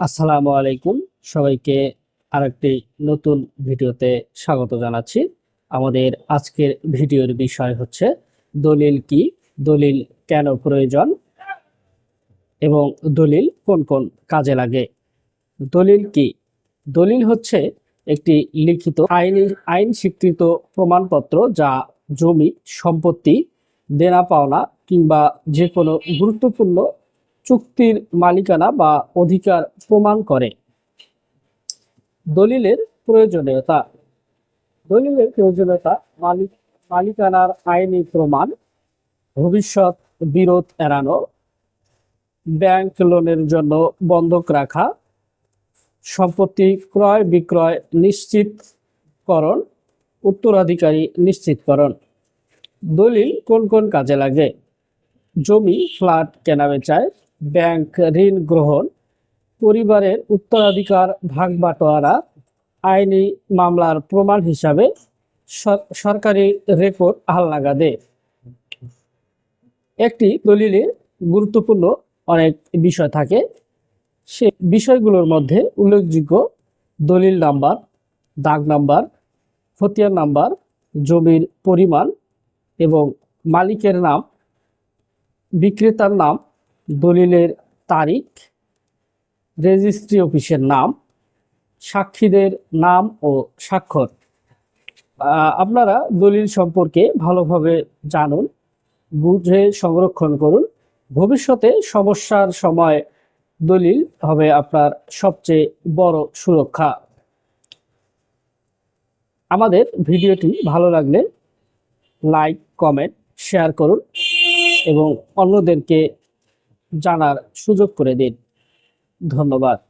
আসসালামু আলাইকুম। সবাইকে আরেকটি নতুন ভিডিওতে স্বাগত জানাচ্ছি। আমাদের আজকের ভিডিওর বিষয় হচ্ছে, দলিল কি? দলিল কেন প্রয়োজন? এবং দলিল কোন কোন কাজে লাগে? দলিল কি? দলিল হচ্ছে একটি লিখিত, আইনি, আইন স্বীকৃত প্রমাণপত্র যা জমি, সম্পত্তি, দেনা পাওনা কিংবা যে কোনো গুরুত্বপূর্ণ চুক্তির মালিকানা বা অধিকার প্রমাণ করে। দলিলের প্রয়োজনীয়তা। দলিলের প্রয়োজনীয়তা মালিক মালিকানার আইনি প্রমাণ, ভবিষ্যৎ বিরোধ এড়ানো, ব্যাংক লোনের জন্য বন্ধক রাখা, সম্পত্তি ক্রয় বিক্রয় নিশ্চিতকরণ, উত্তরাধিকারী নিশ্চিতকরণ। দলিল কোন কোন কাজে লাগে? জমি, ফ্ল্যাট কেনাবেচায় ব্যাংক ঋণ গ্রহণ, পরিবারের উত্তরাধিকার ভাগ বাটোয়ারা, আইনি মামলার প্রমাণ হিসাবে সর- সরকারি রেকর্ড হালনাগাদে। একটি দলিলে গুরুত্বপূর্ণ অনেক বিষয় থাকে। সে বিষয়গুলোর মধ্যে উল্লেখযোগ্য দলিল নাম্বার, দাগ নাম্বার খতিয়ান নাম্বার, জমির পরিমাণ এবং মালিকের নাম, বিক্রেতার নাম দলিলের তারিখ, রেজিস্ট্রি অফিসের নাম, সাক্ষীদের নাম ও স্বাক্ষর। আপনারা দলিল সম্পর্কে ভালোভাবে জানুন, বুঝে সংরক্ষণ করুন। ভবিষ্যতে সমস্যার সময় দলিল হবে আপনার সবচেয়ে বড় সুরক্ষা। আমাদের ভিডিওটি ভালো লাগলে লাইক, কমেন্ট, শেয়ার করুন এবং অন্যদেরকে জানার সুযোগ করে দিন। ধন্যবাদ।